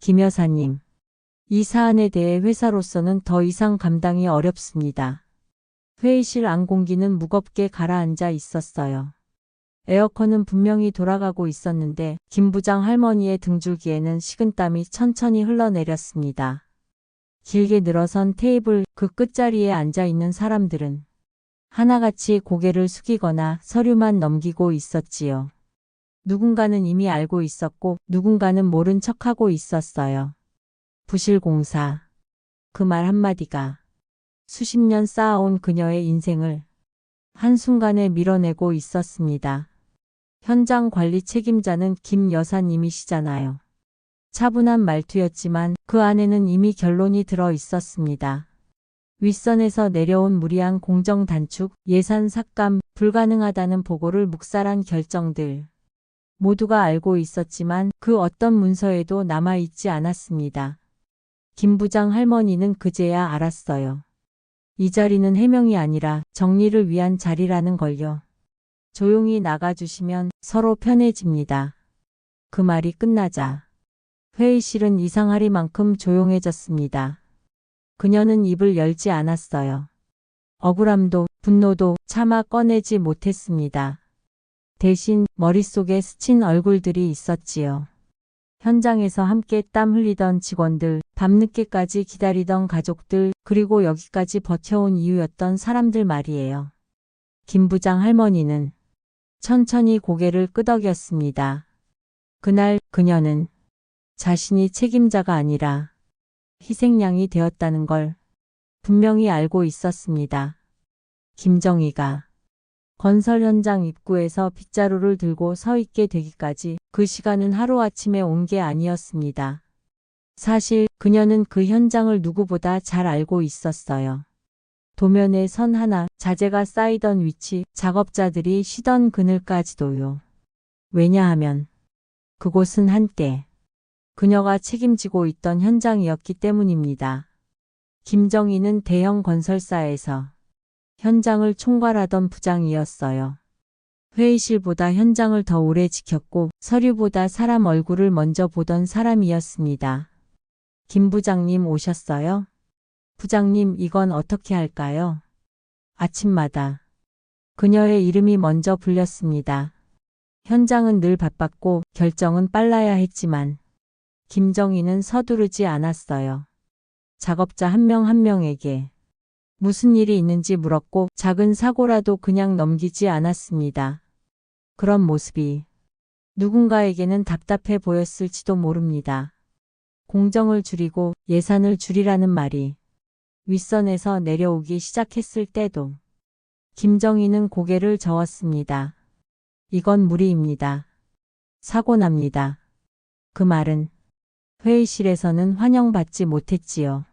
김 여사님. 이 사안에 대해 회사로서는 더 이상 감당이 어렵습니다. 회의실 안공기는 무겁게 가라앉아 있었어요. 에어컨은 분명히 돌아가고 있었는데 김 부장 할머니의 등줄기에는 식은땀이 천천히 흘러내렸습니다. 길게 늘어선 테이블 그 끝자리에 앉아 있는 사람들은 하나같이 고개를 숙이거나 서류만 넘기고 있었지요. 누군가는 이미 알고 있었고 누군가는 모른 척하고 있었어요. 부실공사. 그 말 한마디가 수십 년 쌓아온 그녀의 인생을 한순간에 밀어내고 있었습니다. 현장 관리 책임자는 김 여사님이시잖아요. 차분한 말투였지만 그 안에는 이미 결론이 들어 있었습니다. 윗선에서 내려온 무리한 공정 단축, 예산 삭감, 불가능하다는 보고를 묵살한 결정들. 모두가 알고 있었지만 그 어떤 문서에도 남아있지 않았습니다. 김 부장 할머니는 그제야 알았어요. 이 자리는 해명이 아니라 정리를 위한 자리라는 걸요. 조용히 나가주시면 서로 편해집니다. 그 말이 끝나자 회의실은 이상하리만큼 조용해졌습니다. 그녀는 입을 열지 않았어요. 억울함도 분노도 차마 꺼내지 못했습니다. 대신 머릿속에 스친 얼굴들이 있었지요. 현장에서 함께 땀 흘리던 직원들, 밤늦게까지 기다리던 가족들, 그리고 여기까지 버텨온 이유였던 사람들 말이에요. 김 부장 할머니는 천천히 고개를 끄덕였습니다. 그날 그녀는 자신이 책임자가 아니라 희생양이 되었다는 걸 분명히 알고 있었습니다. 김정희가 건설 현장 입구에서 빗자루를 들고 서 있게 되기까지 그 시간은 하루아침에 온 게 아니었습니다. 사실 그녀는 그 현장을 누구보다 잘 알고 있었어요. 도면에 선 하나, 자재가 쌓이던 위치, 작업자들이 쉬던 그늘까지도요. 왜냐하면 그곳은 한때 그녀가 책임지고 있던 현장이었기 때문입니다. 김정희는 대형 건설사에서 현장을 총괄하던 부장이었어요. 회의실보다 현장을 더 오래 지켰고 서류보다 사람 얼굴을 먼저 보던 사람이었습니다. 김 부장님 오셨어요? 부장님 이건 어떻게 할까요? 아침마다 그녀의 이름이 먼저 불렸습니다. 현장은 늘 바빴고 결정은 빨라야 했지만 김정희는 서두르지 않았어요. 작업자 한 명한 명에게 무슨 일이 있는지 물었고 작은 사고라도 그냥 넘기지 않았습니다. 그런 모습이 누군가에게는 답답해 보였을지도 모릅니다. 공정을 줄이고 예산을 줄이라는 말이 윗선에서 내려오기 시작했을 때도 김정희는 고개를 저었습니다. 이건 무리입니다. 사고 납니다. 그 말은 회의실에서는 환영받지 못했지요.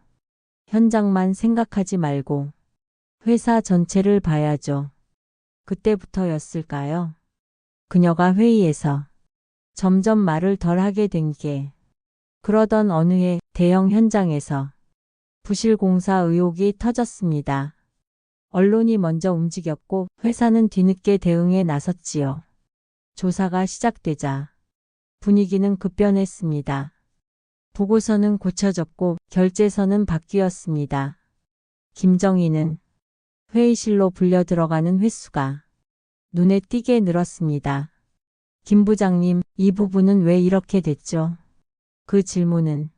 현장만 생각하지 말고 회사 전체를 봐야죠. 그때부터였을까요? 그녀가 회의에서 점점 말을 덜 하게 된 게 그러던 어느 해 대형 현장에서 부실 공사 의혹이 터졌습니다. 언론이 먼저 움직였고 회사는 뒤늦게 대응에 나섰지요. 조사가 시작되자 분위기는 급변했습니다. 보고서는 고쳐졌고 결제서는 바뀌었습니다. 김정희는 회의실로 불려 들어가는 횟수가 눈에 띄게 늘었습니다. 김 부장님, 이 부분은 왜 이렇게 됐죠? 그 질문은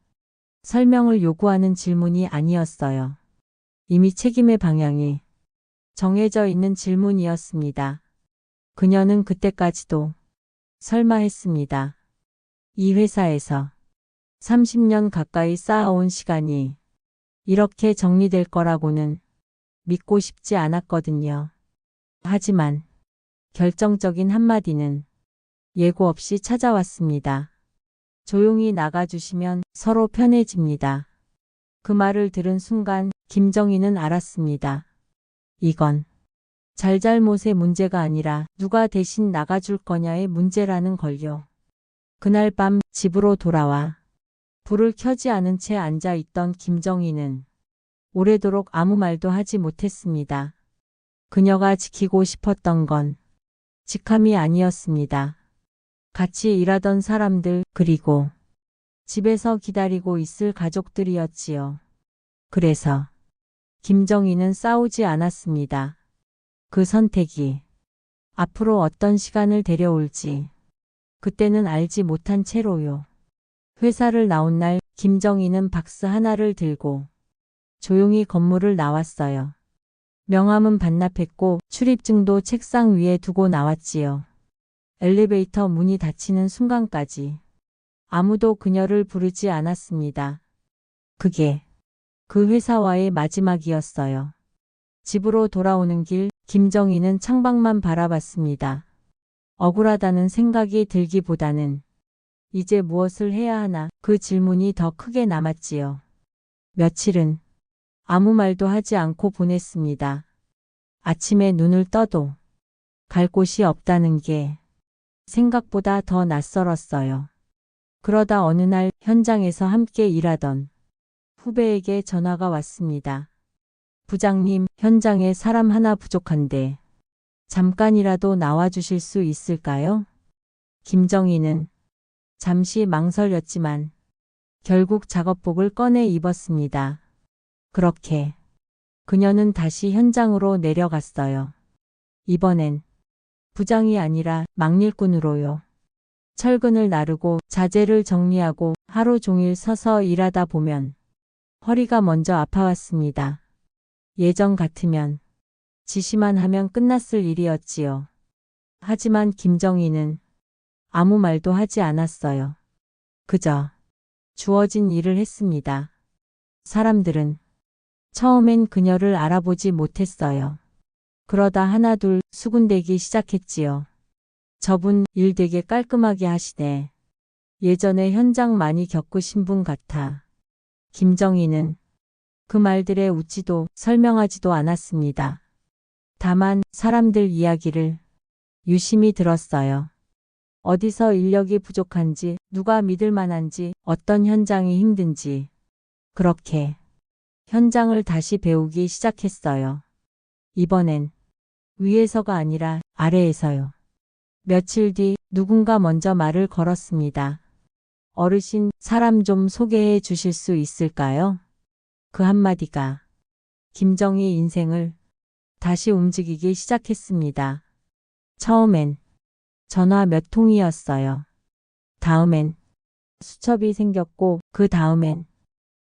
설명을 요구하는 질문이 아니었어요. 이미 책임의 방향이 정해져 있는 질문이었습니다. 그녀는 그때까지도 설마 했습니다. 이 회사에서 30년 가까이 쌓아온 시간이 이렇게 정리될 거라고는 믿고 싶지 않았거든요. 하지만 결정적인 한마디는 예고 없이 찾아왔습니다. 조용히 나가주시면 서로 편해집니다. 그 말을 들은 순간 김정희는 알았습니다. 이건 잘잘못의 문제가 아니라 누가 대신 나가줄 거냐의 문제라는 걸요. 그날 밤 집으로 돌아와 불을 켜지 않은 채 앉아 있던 김정희는 오래도록 아무 말도 하지 못했습니다. 그녀가 지키고 싶었던 건 직함이 아니었습니다. 같이 일하던 사람들 그리고 집에서 기다리고 있을 가족들이었지요. 그래서 김정희는 싸우지 않았습니다. 그 선택이 앞으로 어떤 시간을 데려올지 그때는 알지 못한 채로요. 회사를 나온 날 김정희는 박스 하나를 들고 조용히 건물을 나왔어요. 명함은 반납했고 출입증도 책상 위에 두고 나왔지요. 엘리베이터 문이 닫히는 순간까지 아무도 그녀를 부르지 않았습니다. 그게 그 회사와의 마지막이었어요. 집으로 돌아오는 길 김정희는 창밖만 바라봤습니다. 억울하다는 생각이 들기보다는 이제 무엇을 해야 하나 그 질문이 더 크게 남았지요. 며칠은 아무 말도 하지 않고 보냈습니다. 아침에 눈을 떠도 갈 곳이 없다는 게 생각보다 더 낯설었어요. 그러다 어느 날 현장에서 함께 일하던 후배에게 전화가 왔습니다. 부장님, 현장에 사람 하나 부족한데 잠깐이라도 나와 주실 수 있을까요? 김정희는 잠시 망설였지만 결국 작업복을 꺼내 입었습니다. 그렇게 그녀는 다시 현장으로 내려갔어요. 이번엔 부장이 아니라 막일꾼으로요. 철근을 나르고 자재를 정리하고 하루 종일 서서 일하다 보면 허리가 먼저 아파왔습니다. 예전 같으면 지시만 하면 끝났을 일이었지요. 하지만 김정희는 아무 말도 하지 않았어요. 그저 주어진 일을 했습니다. 사람들은 처음엔 그녀를 알아보지 못했어요. 그러다 하나둘 수군대기 시작했지요. 저분 일 되게 깔끔하게 하시네. 예전에 현장 많이 겪으신 분 같아. 김정희는 그 말들에 웃지도 설명하지도 않았습니다. 다만 사람들 이야기를 유심히 들었어요. 어디서 인력이 부족한지, 누가 믿을 만한지, 어떤 현장이 힘든지. 그렇게 현장을 다시 배우기 시작했어요. 이번엔 위에서가 아니라 아래에서요. 며칠 뒤 누군가 먼저 말을 걸었습니다. 어르신, 사람 좀 소개해 주실 수 있을까요? 그 한마디가 김정희 인생을 다시 움직이기 시작했습니다. 처음엔 전화 몇 통이었어요. 다음엔 수첩이 생겼고 그 다음엔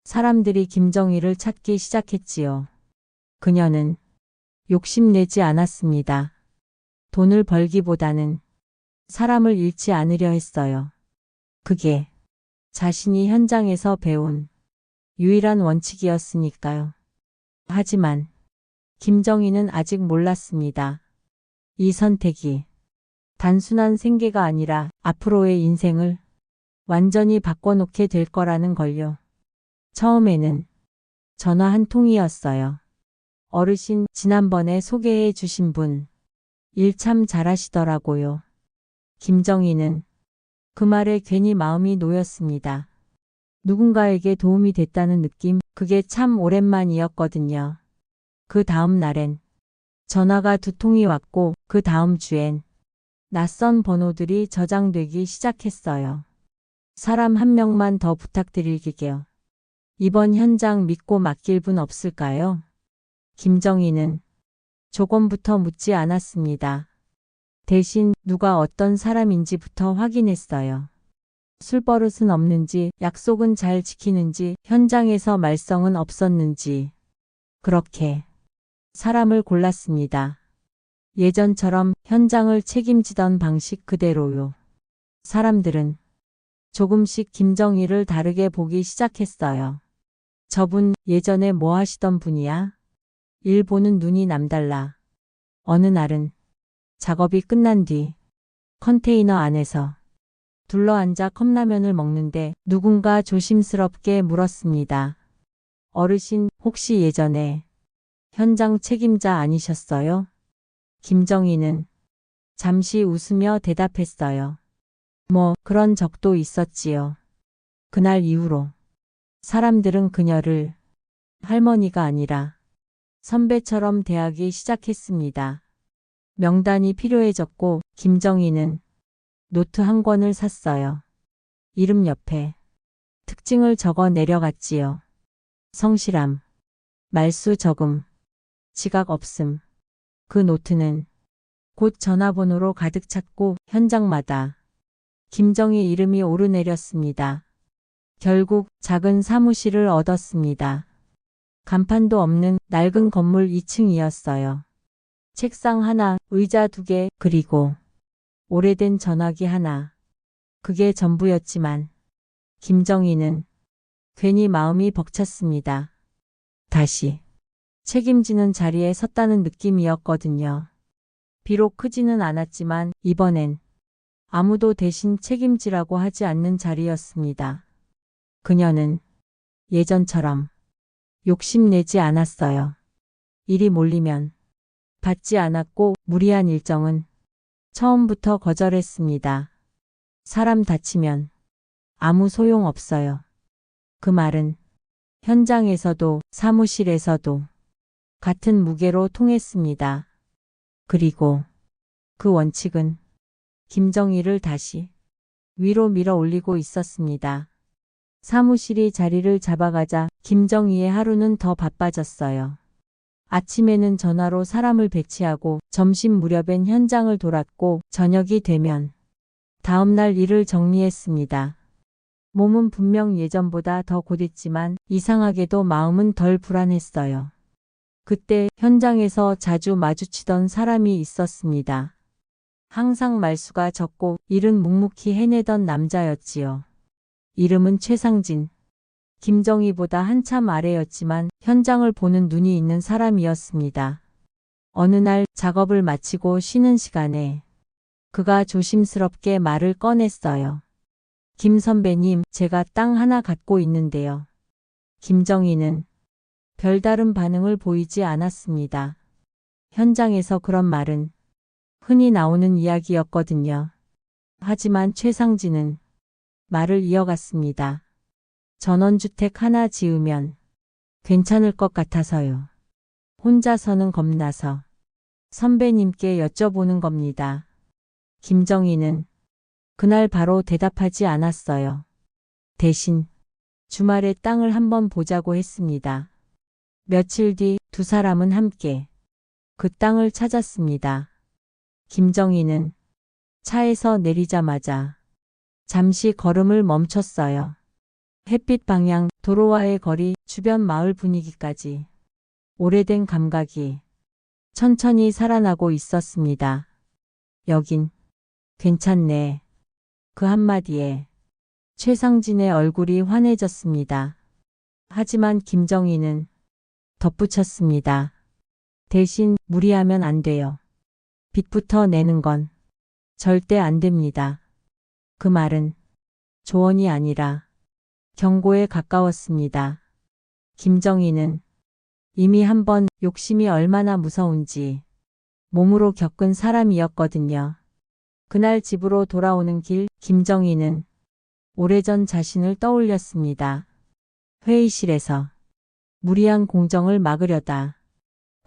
사람들이 김정희를 찾기 시작했지요. 그녀는 욕심내지 않았습니다. 돈을 벌기보다는 사람을 잃지 않으려 했어요. 그게 자신이 현장에서 배운 유일한 원칙이었으니까요. 하지만 김정희는 아직 몰랐습니다. 이 선택이 단순한 생계가 아니라 앞으로의 인생을 완전히 바꿔놓게 될 거라는 걸요. 처음에는 전화 한 통이었어요. 어르신 지난번에 소개해 주신 분 일 참 잘하시더라고요. 김정희는 그 말에 괜히 마음이 놓였습니다. 누군가에게 도움이 됐다는 느낌, 그게 참 오랜만이었거든요. 그 다음 날엔 전화가 두 통이 왔고 그 다음 주엔 낯선 번호들이 저장되기 시작했어요. 사람 한 명만 더 부탁드릴게요. 이번 현장 믿고 맡길 분 없을까요? 김정희는 조건부터 묻지 않았습니다. 대신 누가 어떤 사람인지부터 확인했어요. 술버릇은 없는지, 약속은 잘 지키는지, 현장에서 말썽은 없었는지. 그렇게 사람을 골랐습니다. 예전처럼 현장을 책임지던 방식 그대로요. 사람들은 조금씩 김정희를 다르게 보기 시작했어요. 저분 예전에 뭐 하시던 분이야? 일 보는 눈이 남달라. 어느 날은 작업이 끝난 뒤 컨테이너 안에서 둘러앉아 컵라면을 먹는데 누군가 조심스럽게 물었습니다. 어르신 혹시 예전에 현장 책임자 아니셨어요? 김정희는 잠시 웃으며 대답했어요. 뭐 그런 적도 있었지요. 그날 이후로 사람들은 그녀를 할머니가 아니라 선배처럼 대하기 시작했습니다. 명단이 필요해졌고 김정희는 노트 한 권을 샀어요. 이름 옆에 특징을 적어 내려갔지요. 성실함, 말수 적음, 지각 없음. 그 노트는 곧 전화번호로 가득 찼고 현장마다 김정희 이름이 오르내렸습니다. 결국 작은 사무실을 얻었습니다. 간판도 없는 낡은 건물 2층이었어요. 책상 하나, 의자 두 개, 그리고 오래된 전화기 하나. 그게 전부였지만 김정희는 괜히 마음이 벅찼습니다. 다시 책임지는 자리에 섰다는 느낌이었거든요. 비록 크지는 않았지만 이번엔 아무도 대신 책임지라고 하지 않는 자리였습니다. 그녀는 예전처럼 욕심내지 않았어요. 일이 몰리면 받지 않았고 무리한 일정은 처음부터 거절했습니다. 사람 다치면 아무 소용 없어요. 그 말은 현장에서도 사무실에서도 같은 무게로 통했습니다. 그리고 그 원칙은 김정희를 다시 위로 밀어 올리고 있었습니다. 사무실이 자리를 잡아가자 김정희의 하루는 더 바빠졌어요. 아침에는 전화로 사람을 배치하고 점심 무렵엔 현장을 돌았고 저녁이 되면 다음날 일을 정리했습니다. 몸은 분명 예전보다 더 곧했지만 이상하게도 마음은 덜 불안했어요. 그때 현장에서 자주 마주치던 사람이 있었습니다. 항상 말수가 적고 일은 묵묵히 해내던 남자였지요. 이름은 최상진. 김정희보다 한참 아래였지만 현장을 보는 눈이 있는 사람이었습니다. 어느 날 작업을 마치고 쉬는 시간에 그가 조심스럽게 말을 꺼냈어요. 김 선배님, 제가 땅 하나 갖고 있는데요. 김정희는 별다른 반응을 보이지 않았습니다. 현장에서 그런 말은 흔히 나오는 이야기였거든요. 하지만 최상진은 말을 이어갔습니다. 전원주택 하나 지으면 괜찮을 것 같아서요. 혼자서는 겁나서 선배님께 여쭤보는 겁니다. 김정희는 그날 바로 대답하지 않았어요. 대신 주말에 땅을 한번 보자고 했습니다. 며칠 뒤 두 사람은 함께 그 땅을 찾았습니다. 김정희는 차에서 내리자마자 잠시 걸음을 멈췄어요. 햇빛 방향, 도로와의 거리, 주변 마을 분위기까지 오래된 감각이 천천히 살아나고 있었습니다. 여긴 괜찮네. 그 한마디에 최상진의 얼굴이 환해졌습니다. 하지만 김정희는 덧붙였습니다. 대신 무리하면 안 돼요. 빚부터 내는 건 절대 안 됩니다. 그 말은 조언이 아니라 경고에 가까웠습니다. 김정희는 이미 한 번 욕심이 얼마나 무서운지 몸으로 겪은 사람이었거든요. 그날 집으로 돌아오는 길 김정희는 오래전 자신을 떠올렸습니다. 회의실에서 무리한 공정을 막으려다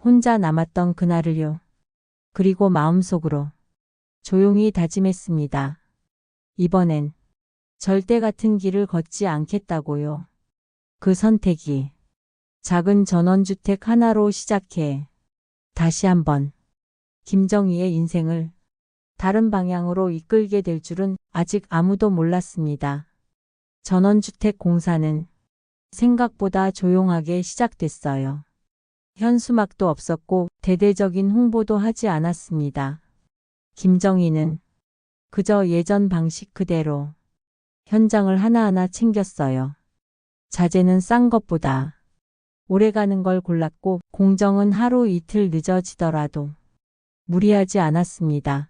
혼자 남았던 그날을요. 그리고 마음속으로 조용히 다짐했습니다. 이번엔 절대 같은 길을 걷지 않겠다고요. 그 선택이 작은 전원주택 하나로 시작해 다시 한번 김정희의 인생을 다른 방향으로 이끌게 될 줄은 아직 아무도 몰랐습니다. 전원주택 공사는 생각보다 조용하게 시작됐어요. 현수막도 없었고 대대적인 홍보도 하지 않았습니다. 김정희는 그저 예전 방식 그대로 현장을 하나하나 챙겼어요. 자재는 싼 것보다 오래가는 걸 골랐고 공정은 하루 이틀 늦어지더라도 무리하지 않았습니다.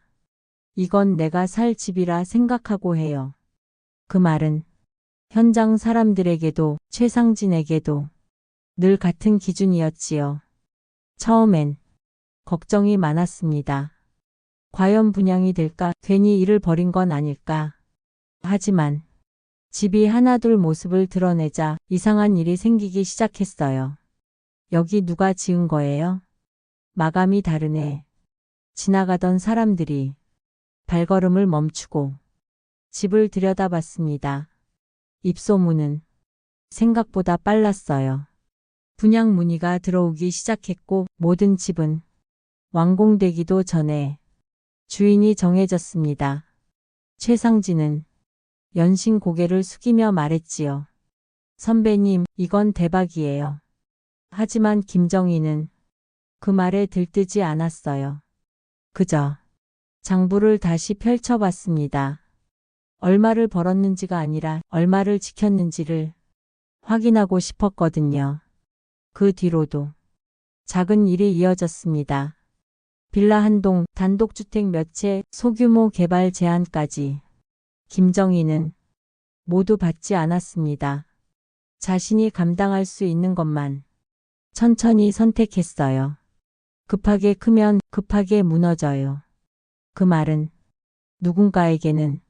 이건 내가 살 집이라 생각하고 해요. 그 말은 현장 사람들에게도 최상진에게도 늘 같은 기준이었지요. 처음엔 걱정이 많았습니다. 과연 분양이 될까 괜히 일을 벌인 건 아닐까. 하지만 집이 하나둘 모습을 드러내자 이상한 일이 생기기 시작했어요. 여기 누가 지은 거예요? 마감이 다르네. 지나가던 사람들이 발걸음을 멈추고 집을 들여다봤습니다. 입소문은 생각보다 빨랐어요. 분양 문의가 들어오기 시작했고 모든 집은 완공되기도 전에 주인이 정해졌습니다. 최상진은 연신 고개를 숙이며 말했지요. 선배님, 이건 대박이에요. 하지만 김정희는 그 말에 들뜨지 않았어요. 그저 장부를 다시 펼쳐봤습니다. 얼마를 벌었는지가 아니라 얼마를 지켰는지를 확인하고 싶었거든요. 그 뒤로도 작은 일이 이어졌습니다. 빌라 한 동, 단독주택 몇 채, 소규모 개발 제안까지 김정희는 모두 받지 않았습니다. 자신이 감당할 수 있는 것만 천천히 선택했어요. 급하게 크면 급하게 무너져요. 그 말은 누군가에게는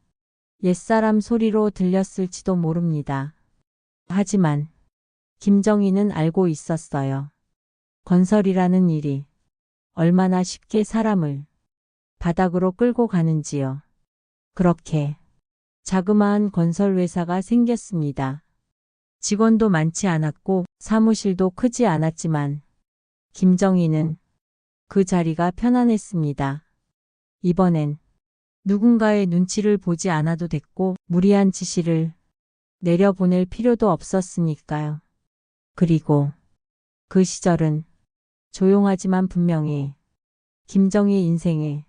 옛사람 소리로 들렸을지도 모릅니다. 하지만 김정희는 알고 있었어요. 건설이라는 일이 얼마나 쉽게 사람을 바닥으로 끌고 가는지요. 그렇게 자그마한 건설회사가 생겼습니다. 직원도 많지 않았고 사무실도 크지 않았지만 김정희는 그 자리가 편안했습니다. 이번엔 누군가의 눈치를 보지 않아도 됐고 무리한 지시를 내려보낼 필요도 없었으니까요. 그리고 그 시절은 조용하지만 분명히 김정희 인생의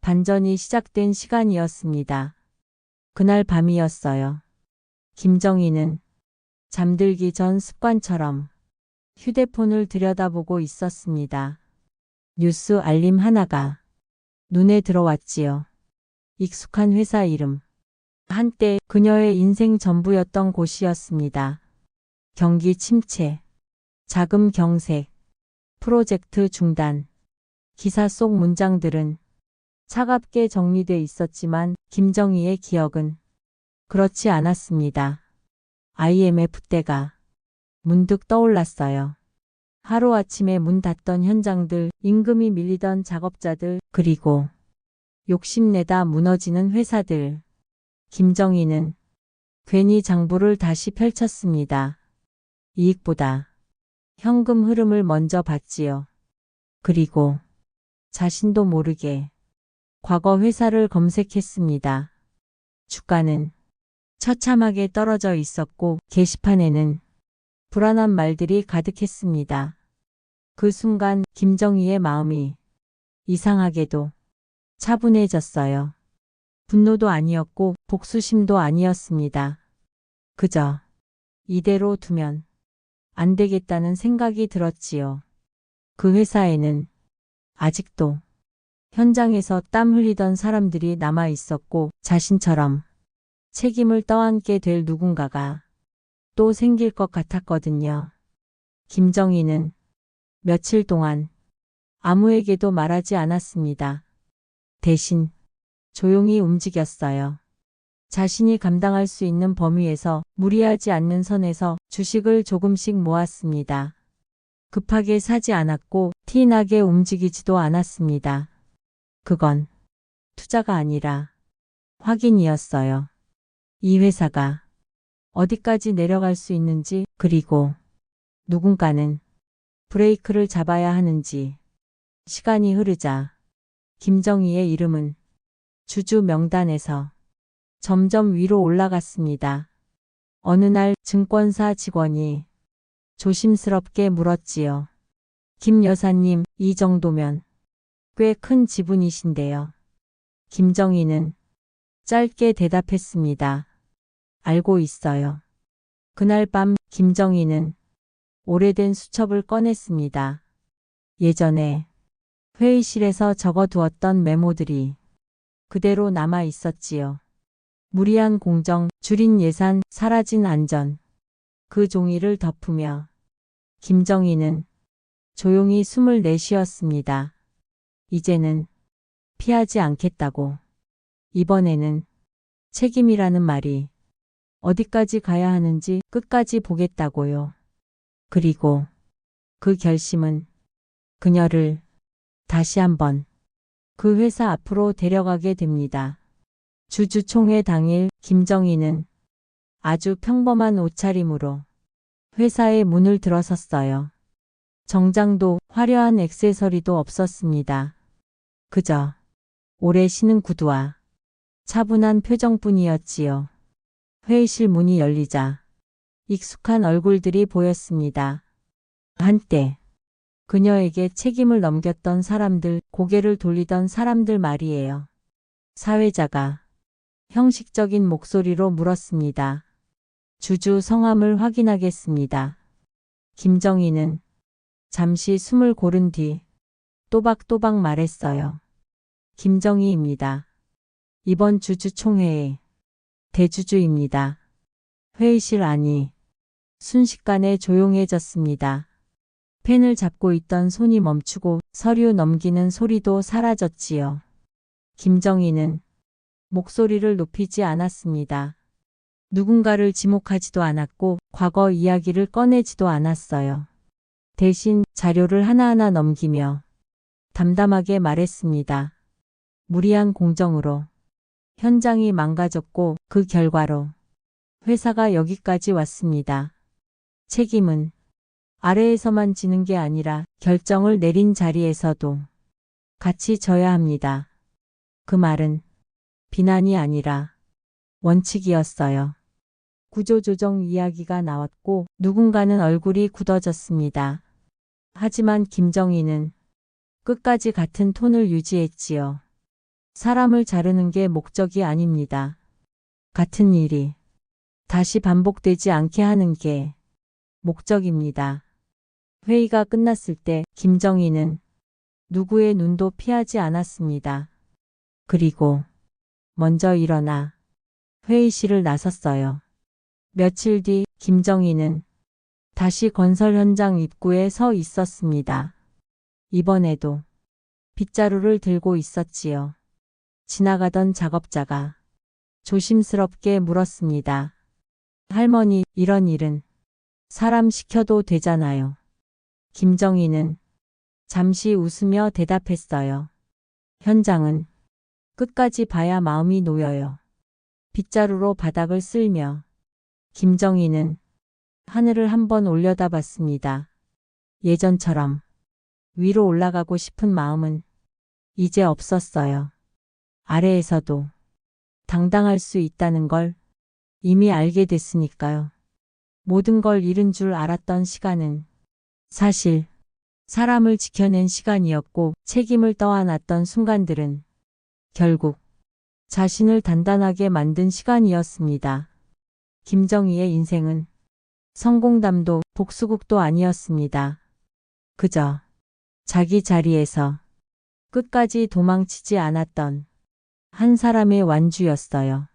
반전이 시작된 시간이었습니다. 그날 밤이었어요. 김정희는 잠들기 전 습관처럼 휴대폰을 들여다보고 있었습니다. 뉴스 알림 하나가 눈에 들어왔지요. 익숙한 회사 이름. 한때 그녀의 인생 전부였던 곳이었습니다. 경기 침체, 자금 경색, 프로젝트 중단. 기사 속 문장들은 차갑게 정리돼 있었지만 김정희의 기억은 그렇지 않았습니다. IMF 때가 문득 떠올랐어요. 하루아침에 문 닫던 현장들, 임금이 밀리던 작업자들, 그리고 욕심내다 무너지는 회사들. 김정희는 괜히 장부를 다시 펼쳤습니다. 이익보다 현금 흐름을 먼저 봤지요. 그리고 자신도 모르게 과거 회사를 검색했습니다. 주가는 처참하게 떨어져 있었고 게시판에는 불안한 말들이 가득했습니다. 그 순간 김정희의 마음이 이상하게도 차분해졌어요. 분노도 아니었고 복수심도 아니었습니다. 그저 이대로 두면 안 되겠다는 생각이 들었지요. 그 회사에는 아직도 현장에서 땀 흘리던 사람들이 남아 있었고 자신처럼 책임을 떠안게 될 누군가가 또 생길 것 같았거든요. 김정희는 며칠 동안 아무에게도 말하지 않았습니다. 대신 조용히 움직였어요. 자신이 감당할 수 있는 범위에서 무리하지 않는 선에서 주식을 조금씩 모았습니다. 급하게 사지 않았고 티나게 움직이지도 않았습니다. 그건 투자가 아니라 확인이었어요. 이 회사가 어디까지 내려갈 수 있는지 그리고 누군가는 브레이크를 잡아야 하는지 시간이 흐르자 김정희의 이름은 주주 명단에서 점점 위로 올라갔습니다. 어느 날 증권사 직원이 조심스럽게 물었지요. 김 여사님, 이 정도면 꽤 큰 지분이신데요. 김정희는 짧게 대답했습니다. 알고 있어요. 그날 밤 김정희는 오래된 수첩을 꺼냈습니다. 예전에 회의실에서 적어두었던 메모들이 그대로 남아 있었지요. 무리한 공정, 줄인 예산, 사라진 안전. 그 종이를 덮으며 김정희는 조용히 숨을 내쉬었습니다. 이제는 피하지 않겠다고. 이번에는 책임이라는 말이 어디까지 가야 하는지 끝까지 보겠다고요. 그리고 그 결심은 그녀를 다시 한번 그 회사 앞으로 데려가게 됩니다. 주주총회 당일 김정희는 아주 평범한 옷차림으로 회사의 문을 들어섰어요. 정장도 화려한 액세서리도 없었습니다. 그저 오래 신은 구두와 차분한 표정뿐이었지요. 회의실 문이 열리자 익숙한 얼굴들이 보였습니다. 한때 그녀에게 책임을 넘겼던 사람들, 고개를 돌리던 사람들 말이에요. 사회자가 형식적인 목소리로 물었습니다. 주주 성함을 확인하겠습니다. 김정희는 잠시 숨을 고른 뒤 또박또박 말했어요. 김정희입니다. 이번 주주총회의 대주주입니다. 회의실 안이 순식간에 조용해졌습니다. 펜을 잡고 있던 손이 멈추고 서류 넘기는 소리도 사라졌지요. 김정희는 목소리를 높이지 않았습니다. 누군가를 지목하지도 않았고 과거 이야기를 꺼내지도 않았어요. 대신 자료를 하나하나 넘기며 담담하게 말했습니다. 무리한 공정으로 현장이 망가졌고 그 결과로 회사가 여기까지 왔습니다. 책임은 아래에서만 지는 게 아니라 결정을 내린 자리에서도 같이 져야 합니다. 그 말은 비난이 아니라 원칙이었어요. 구조조정 이야기가 나왔고 누군가는 얼굴이 굳어졌습니다. 하지만 김정희는 끝까지 같은 톤을 유지했지요. 사람을 자르는 게 목적이 아닙니다. 같은 일이 다시 반복되지 않게 하는 게 목적입니다. 회의가 끝났을 때 김정희는 누구의 눈도 피하지 않았습니다. 그리고 먼저 일어나 회의실을 나섰어요. 며칠 뒤 김정희는 다시 건설 현장 입구에 서 있었습니다. 이번에도 빗자루를 들고 있었지요. 지나가던 작업자가 조심스럽게 물었습니다. 할머니, 이런 일은 사람 시켜도 되잖아요. 김정희는 잠시 웃으며 대답했어요. 현장은 끝까지 봐야 마음이 놓여요. 빗자루로 바닥을 쓸며 김정희는 하늘을 한번 올려다 봤습니다. 예전처럼 위로 올라가고 싶은 마음은 이제 없었어요. 아래에서도 당당할 수 있다는 걸 이미 알게 됐으니까요. 모든 걸 잃은 줄 알았던 시간은 사실 사람을 지켜낸 시간이었고 책임을 떠안았던 순간들은 결국 자신을 단단하게 만든 시간이었습니다. 김정희의 인생은 성공담도 복수국도 아니었습니다. 그저 자기 자리에서 끝까지 도망치지 않았던 한 사람의 완주였어요.